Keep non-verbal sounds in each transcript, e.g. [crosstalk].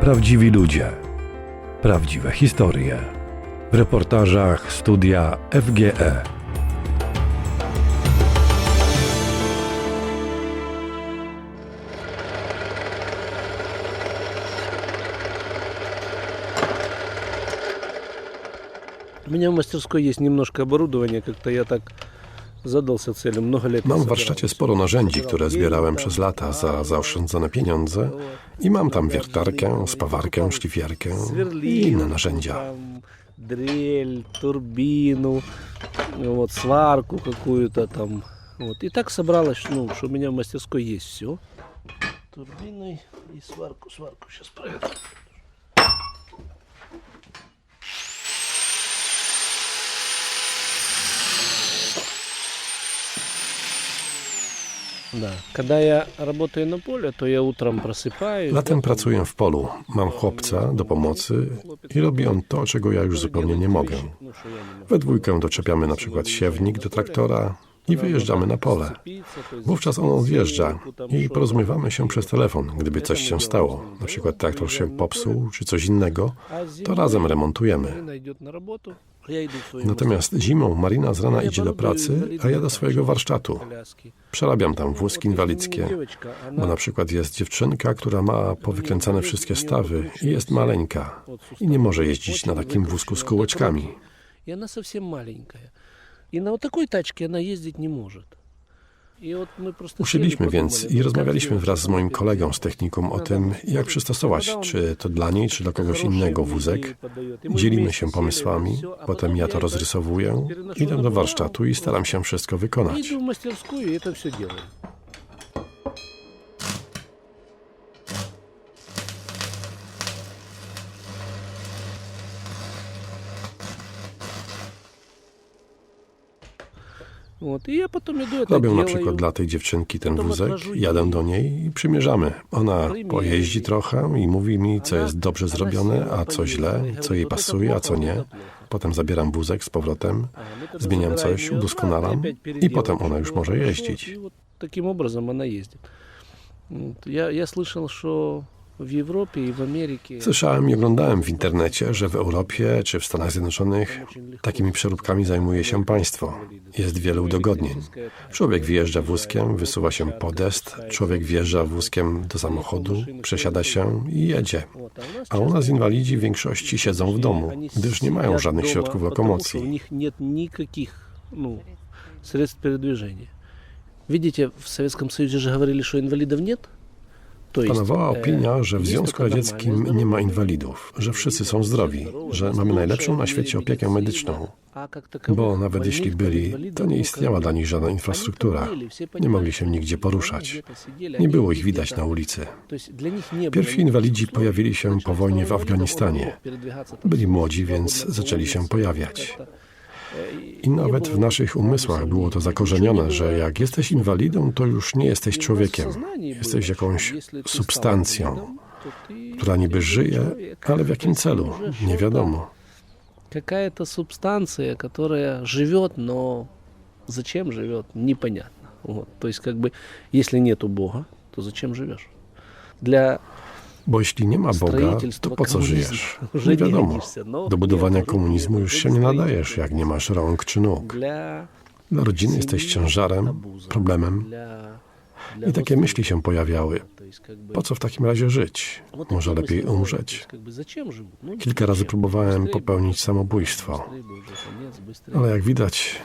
Prawdziwi ludzie. Prawdziwe historie. W reportażach studia E. FGE. У меня в мастерской есть немножко оборудования, как-то я так задался целью много лет. Mam w собирал. warsztacie sporo narzędzi, które zbierałem przez lata za zaoszczędzone pieniądze i mam tam wiertarkę, spawarkę, szlifierkę i inne narzędzia. Там дрель, турбину, вот сварку какую-то там. Вот. И так собралось, ну, что у меня в мастерской есть все. Турбину и сварку, сварку сейчас проверю. to ja utram Latem pracuję w polu. Mam chłopca do pomocy i robi on to, czego ja już zupełnie nie mogę. We dwójkę doczepiamy na przykład siewnik do traktora, i wyjeżdżamy na pole. Wówczas on odjeżdża i porozumiewamy się przez telefon, gdyby coś się stało, na przykład traktor się popsuł czy coś innego, to razem remontujemy. Natomiast zimą Marina z rana idzie do pracy, a ja do swojego warsztatu. Przerabiam tam wózki inwalidzkie, bo na przykład jest dziewczynka, która ma powykręcane wszystkie stawy i jest maleńka i nie może jeździć na takim wózku z kółeczkami. I ona całkiem. I na takiej taczce ona jeździć nie może. Usiedliśmy więc i rozmawialiśmy wraz z moim kolegą z technikum o tym, jak przystosować, czy to dla niej, czy dla kogoś innego wózek. Dzielimy się pomysłami, potem ja to rozrysowuję, idę do warsztatu i staram się wszystko wykonać. Вот, и я потом иду это Robię na делаю. przykład dla tej dziewczynki ten wózek, jadę do niej i przymierzamy. Ona pojeździ trochę i mówi mi, co jest dobrze zrobione, a co źle, co jej pasuje, a co nie. Potem zabieram wózek z powrotem, zmieniam coś, udoskonalam i potem ona już może jeździć. И вот таким образом она ездит. Вот, Я, я слышал, что в Европе и в Америке Słyszałem i oglądałem w internecie, że w Europie czy w Stanach Zjednoczonych takimi przeróbkami zajmuje się państwo. Jest wiele udogodnień. Człowiek wjeżdża wózkiem, wysuwa się podest, człowiek wjeżdża wózkiem do samochodu, przesiada się i jedzie. Вот, а у нас A u nas inwalidzi w większości siedzą w domu, gdyż nie mają żadnych środków У lokomocji. них нет никаких ну, средств передвижения. Видите, в Советском Союзе же говорили, что инвалидов нет. Panowała opinia, że w Związku Radzieckim nie ma inwalidów, że wszyscy są zdrowi, że mamy najlepszą na świecie opiekę medyczną. Bo nawet jeśli byli, to nie istniała dla nich żadna infrastruktura. Nie mogli się nigdzie poruszać. Nie było ich widać na ulicy. Pierwsi inwalidzi pojawili się po wojnie w Afganistanie. Byli młodzi, więc zaczęli się pojawiać. Это, э, I nawet w naszych umysłach było to zakorzenione, że jak jesteś inwalidą, to już nie jesteś człowiekiem. Jesteś jakąś substancją, która niby żyje, ale w jakim celu? Nie wiadomo. Какая-то субстанция, которая живет, но зачем живет, непонятно. Вот. То есть, как бы, если нету Бога, то зачем живешь? Для Bo jeśli nie ma Boga, to строительства po co коммунизма żyjesz? уже Nie не wiadomo. годишься. Но Do budowania нет, komunizmu już się nie nadajesz, jak nie masz rąk czy nóg. Для Dla rodziny jesteś ciężarem, обуза, problemem для, для i takie myśli się pojawiały. То есть, как бы, Po co w takim razie żyć? вот Może такие lepiej мысли бывают. То umrzeć. есть, как бы, zачем живут? Ну, Kilka razy зачем? próbowałem Быстрее бы popełnić уже, samobójstwo, быстрее бы уже конец, быстрее ale jak widać,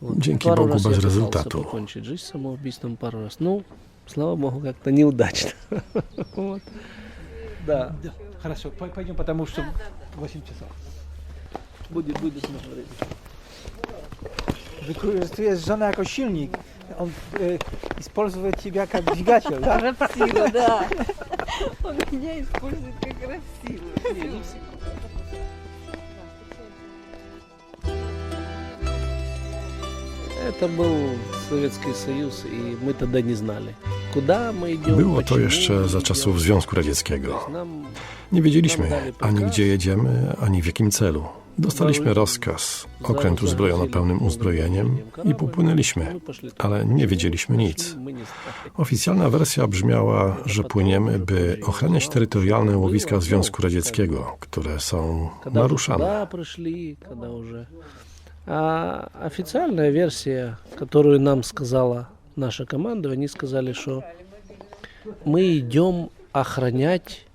Вот. Dzięki Пару Bogu раз я bez пытался результату. покончить жизнь самоубийством пару раз. Ну, слава Богу, как-то неудачно. Вот. Да, Да, Хорошо, пой- пойдем, потому что 8 часов. будет, будет смотреть. Wykorzystujesz żonę jako silnik. On y, использует тебя как двигатель, да? Рапсилу, да. Он меня использует как рапсилу. Это был Советский Союз, и мы тогда не знали, Było to jeszcze za czasów Związku Radzieckiego. Nie wiedzieliśmy ani gdzie jedziemy, ani w jakim celu. Dostaliśmy rozkaz. Okręt uzbrojono pełnym uzbrojeniem i popłynęliśmy, ale nie wiedzieliśmy nic. Oficjalna wersja brzmiała, że płyniemy, by ochraniać terytorialne łowiska Związku Radzieckiego, które są naruszane. A oficjalna wersja, którą nam skazała наша команда, они сказали, что мы идем охранять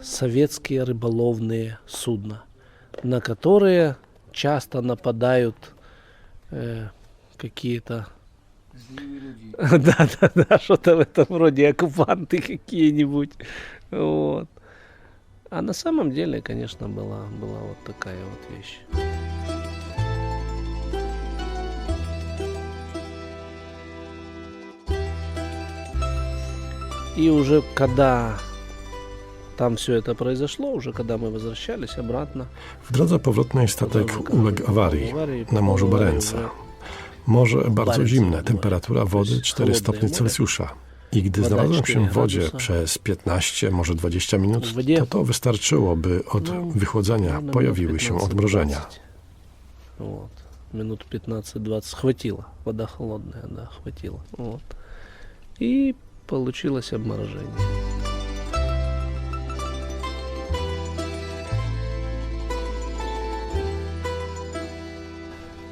советские рыболовные судна, на которые часто нападают э, какие-то... [laughs] Да, да, да, что-то в этом роде, оккупанты какие-нибудь. Вот. А на самом деле, конечно, была, была вот такая вот вещь. И уже когда там все это произошло, уже когда мы возвращались обратно, W drodze powrotnej statek uległ awarii na Morzu Barentsa. Morze bardzo zimne, temperatura wody 4 stopnie Celsjusza. I gdy znalazłem się w wodzie przez 15, może 20 minut, to to wystarczyło, by od wychłodzenia наверное, pojawiły минут się 15-20. odmrożenia. Вот. Минут 15-20 хватило. Вода холодная, да, хватило. Вот. И получилось обморожение.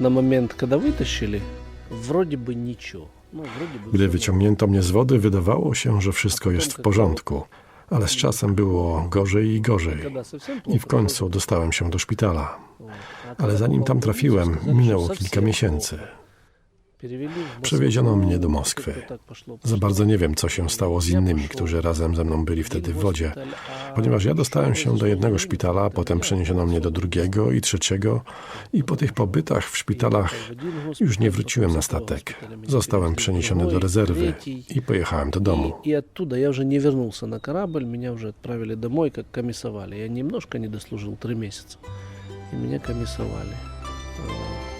На момент, когда вытащили, вроде бы ничего. Ну, вроде бы Gdy всё wyciągnięto mnie z wody, wydawało się, że wszystko jest w porządku. Ale z czasem było gorzej i gorzej. Когда совсем I плохо w końcu dostałem się do szpitala. Вот. А Ale когда zanim попал tam в больницу, trafiłem, сказали, minęło что kilka совсем miesięcy. Przewieziono mnie do Moskwy. Как-то так пошло, Za пошло. bardzo nie wiem, co się stało z Ja innymi, poszło- którzy razem ze mną byli wtedy w wodzie. Госпиталь, а Ponieważ ja dostałem się do произошло jednego в szpitala, один potem госпиталь, przeniesiono mnie do drugiego i trzeciego i po tych pobytach w szpitalach в один już госпиталь, nie потом wróciłem с na этого statek. госпиталя меня Zostałem перевезли в przeniesiony do другой, rezerwy третий. i pojechałem do domu. И, и оттуда я уже не вернулся на корабль, меня уже отправили домой, как комиссовали. Я немножко не дослужил, три месяца. И меня комиссовали. Вот.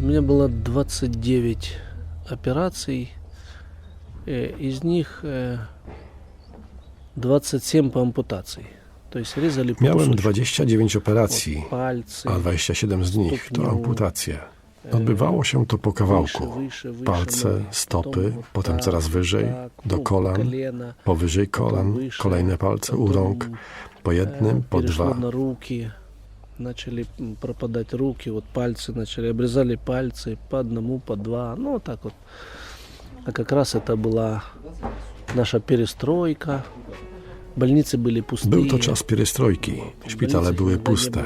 У меня было 29 операций, э, из них э, 27 по ампутации. То есть резали по Miałem кусочку. 29 Вот operacji, пальцы, a 27 z nich to Stopniu. amputacje. e, Odbywało się to po выше, kawałku. выше, выше Palce, ноги, stopy, потом вот potem так, coraz wyżej, tak, do ну, kolan, колено, powyżej kolan, wyżej, kolejne palce u потом, rąk, po jednym, э, po перешло dwa. на руки, начали м, пропадать руки, вот пальцы начали, обрезали пальцы по одному, по два, ну вот так вот. А как раз это была наша перестройка, больницы были пустые. Był to czas pierestrojki. Szpitale były puste.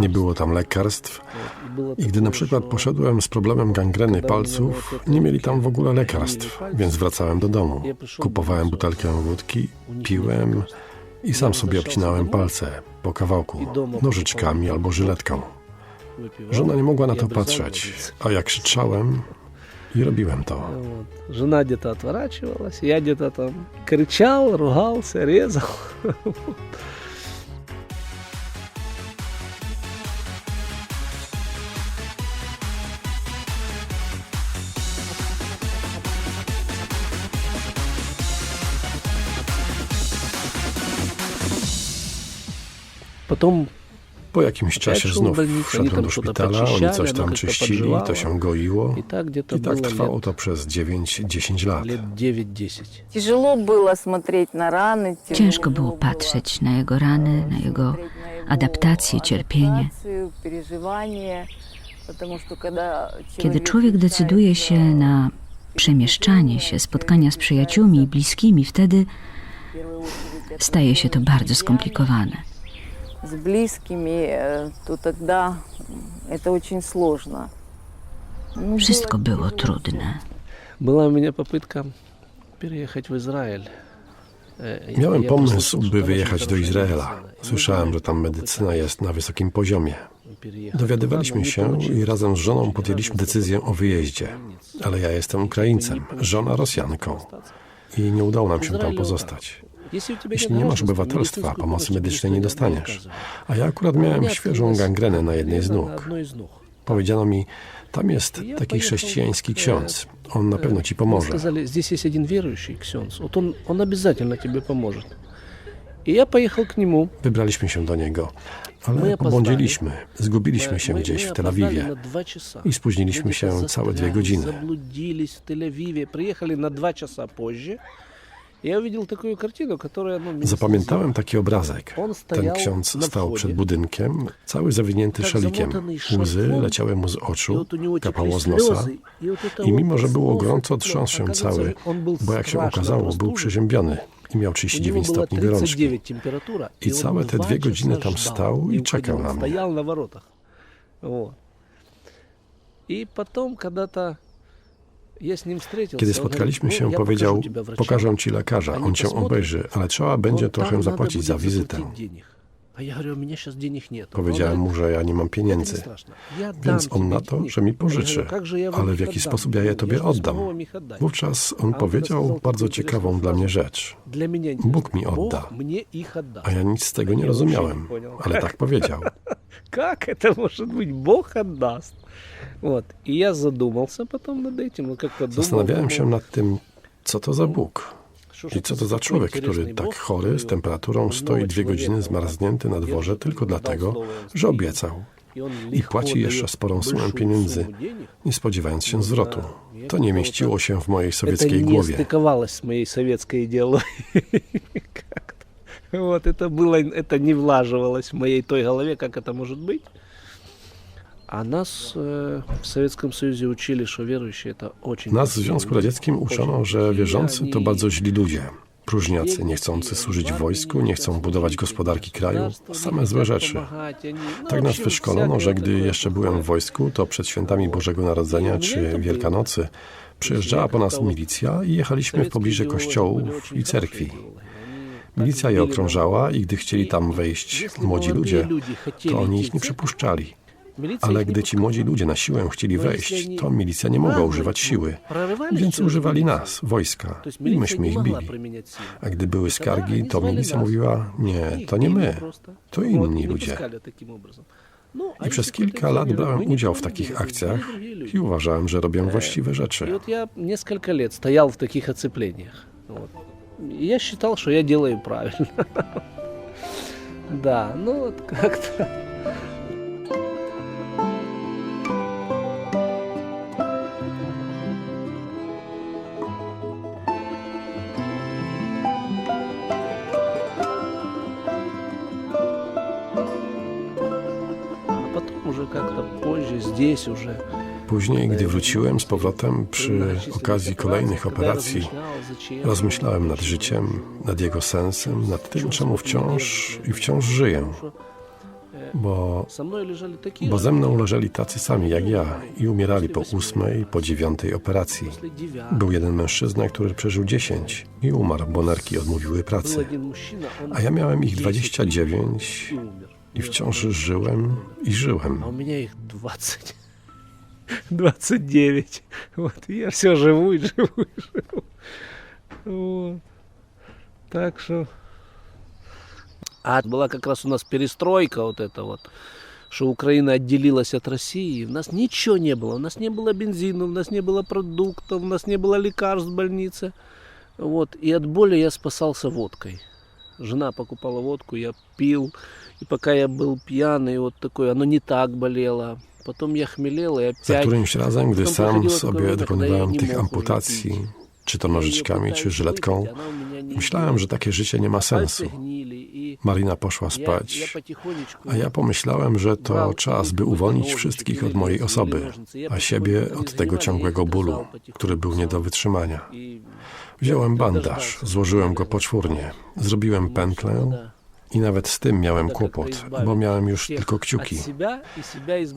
Nie było tam lekarstw. Вот, и было I gdy na такое, przykład что poszedłem z problemem gangreny palców, nie mieli tam w ogóle lekarstw, więc wracałem do domu. Kupowałem butelkę wódki, у них нет piłem лекарств. i sam sobie obcinałem palce po kawałku, nożyczkami albo żyletką. Żona nie mogła na to patrzeć, a jak krzyczałem i robiłem to. Żona gdzie-to odwracała się, ja gdzie-to tam kryczał, rugał, się, rezał. Потом Po jakimś czasie szło w znów больnicę, oni wszedłem tam do to szpitala, oni podczyszczali, coś ono tam jak to czyścili, podżywało. to się goiło и так где-то i tak было trwało лет, to przez 9-10 lat. лет 9-10. Тяжело было смотреть на раны. тяжело Ciężko było было patrzeć na jego rany, na jego смотреть на его adaptację, cierpienie. адаптацию, переживания, потому что когда Kiedy człowiek decyduje się na przemieszczanie się, spotkania z przyjaciółmi i bliskimi, wtedy staje się to bardzo skomplikowane. с близкими, э, то тогда это очень сложно. Ну, Wszystko было było тяжело. trudne. Была у меня попытка переехать в Израиль. Э, Miałem я pomysł, послышал, что by там wyjechać очень do хорошая Izraela. медицина. И мы Słyszałem, были że tam medycyna jest na wysokim poziomie. переехать Dowiadywaliśmy туда, но не się получилось. i razem z żoną Очень podjęliśmy разные decyzję o wyjeździe. Ale ja jestem Ukraińcem, żona Rosjanką i nie udało nam się tam pozostać. Jeśli u ciebie Jeśli nie masz гражданства, obywatelstwa, медицинскую pomocy помощь medycznej nie никто не dostaniesz. оказывает. A ja akurat У miałem меня świeżą открылась gangrenę na jednej z гангрена на nóg. одной из ног. Powiedziano mi, tam jest Ja taki pojechał, chrześcijański e, ksiądz. On na pewno ci Мне pomoże. сказали, здесь есть один верующий ксенц, вот он, он обязательно тебе поможет. И я поехал к нему. Wybraliśmy się do niego, My ale опоздали. pobłądziliśmy. Zgubiliśmy Мы- się мы- gdzieś мы w Tel опоздали Awiwie на два часа. i spóźniliśmy Мы się где-то całe dwie застряли, godziny. Заблудились в Тель-Авиве, приехали на два часа позже. Я увидел такую картину, которая ну, меня Zapamiętałem taki obrazek. On Ten stajał ksiądz na stał wchodzie. przed budynkiem, cały zawinięty Tak szalikiem. zamotany Łzy szarfą. leciały mu z И oczu, вот у него kapało текли z nosa. слезы, и вот это I вот mimo, że było снова gorąco, тепло, trząsł się оказывается, cały, że on był bo jak się straszно okazało, był простужен. przeziębiony i miał У него 39 была stopni gorączki. 39 температура. I он całe te два dwie godziny часа tam ждал, stał не i уходил. czekał Он na mnie. Стоял на воротах. kiedy spotkaliśmy się, powiedział, pokażę ci lekarza, on cię obejrzy, ale trzeba będzie trochę zapłacić za wizytę. Powiedziałem mu, że ja nie mam pieniędzy, więc on na to, że mi pożyczy, ale w jaki sposób ja je tobie oddam. Wówczas on powiedział bardzo ciekawą dla mnie rzecz. Bóg mi odda, a ja nic z tego nie rozumiałem, ale tak powiedział. [laughs] Как это может быть? Бог отдаст. Вот. И я задумался потом над этим. Ну, как-то думал, Zastanawiałem się думал, nad tym, co to za Bóg. что ж I это co to za такой człowiek, интересный który tak Бог, chory, z который temperaturą больного stoi dwie godziny человека zmarznięty na держит, dworze tylko дал dlatego, слово, он że стоит, obiecał, и он i легко płaci jeszcze дает sporą sumę большую pieniędzy, сумму денег. nie spodziewając się zwrotu. Ja To nie tylko mieściło tak- się w mojej Это sowieckiej не głowie. [laughs] Вот это было, это не влаживалось в моей той голове, как это может быть. А нас э, в Советском Союзе учили, что верующие это очень Nas w плохие Związku люди. Radzieckim uczono, że wierzący to bardzo źli ludzie. Próżniacy, Biegli, niechcący i służyć w armii, wojsku, nie chcą budować gospodarki kraju, государству, nie same złe хотят rzeczy. помогать, они- no, Tak w nas общем, wyszkolono, że всякое gdy такое jeszcze byłem w плохое. wojsku, to przed świętami Bożego Narodzenia czy Wielkanocy przyjeżdżała po nas milicja i jechaliśmy w pobliże kościołów i cerkwi. Milicja je okrążała i gdy chcieli tam wejść młodzi ludzie, to oni ich nie przypuszczali. Ale gdy ci młodzi ludzie na siłę chcieli wejść, to milicja nie mogła używać siły, więc używali nas, wojska, i myśmy ich bili. A gdy były skargi, to milicja mówiła, nie, to nie my, to inni ludzie. I przez kilka lat brałem udział w takich akcjach i uważałem, że robię właściwe И rzeczy. вот я несколько лет стоял в таких оцеплениях. Я считал, что я делаю правильно. Да, ну вот как-то. А потом уже как-то позже, здесь уже Później, gdy wróciłem z powrotem przy okazji kolejnych operacji, rozmyślałem nad życiem, nad jego sensem, nad tym, czemu wciąż i wciąż żyję. Bo, bo ze mną leżeli tacy sami jak ja i umierali po ósmej, po dziewiątej operacji. Był jeden mężczyzna, który przeżył dziesięć i umarł, bo nerki odmówiły pracy. A ja miałem ich 29 i wciąż żyłem i żyłem. А у меня их 20. 29. Вот, и я все живу и живу и живу. Вот. Так что... А была как раз у нас перестройка вот эта вот, что Украина отделилась от России. У нас ничего не было. У нас не было бензина, у нас не было продуктов, у нас не было лекарств в больнице. Вот. И от боли я спасался водкой. Жена покупала водку, я пил. И пока я был пьяный, вот такой, оно не так болело. Потом я хмелел и опять... którymś razem, gdy sam sobie dokonywałem tych amputacji. Czy to nożyczkami, czy żyletką, myślałem, że takie życie nie ma sensu. Marina poszła spać, a ja pomyślałem, że to czas, by uwolnić wszystkich od mojej osoby, a siebie od tego ciągłego bólu, który był nie do wytrzymania. Wziąłem bandaż, złożyłem go poczwórnie, zrobiłem pętlę i nawet z tym miałem kłopot, bo miałem już tylko kciuki.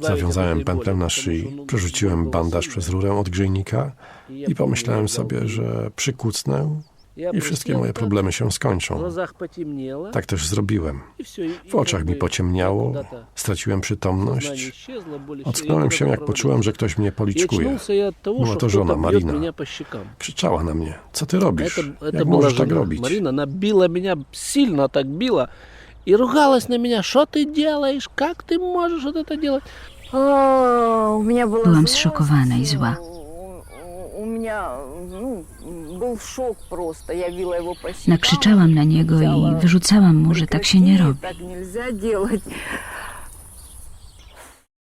Zawiązałem pętlę na szyi, przerzuciłem bandaż przez rurę od grzejnika i pomyślałem sobie, że przykucnę i wszystkie moje problemy się skończą. Tak też zrobiłem. W oczach mi pociemniało, straciłem przytomność, ocknąłem się, jak poczułem, że ktoś mnie policzkuje. Była to żona, Marina. Marina. Krzyczała na mnie, co ty robisz? Это, это Jak была możesz жена. tak robić? Марина, она била меня, сильно так била. И ругалась на меня, что ты делаешь, как ты можешь вот это делать. А, У меня была Byłam злость, zszokowana i zła. У- У меня ну, был шок просто. Я била его по щекам. Nakrzyczałam na niego i wyrzucałam mu, że tak się nie robi. Так нельзя делать.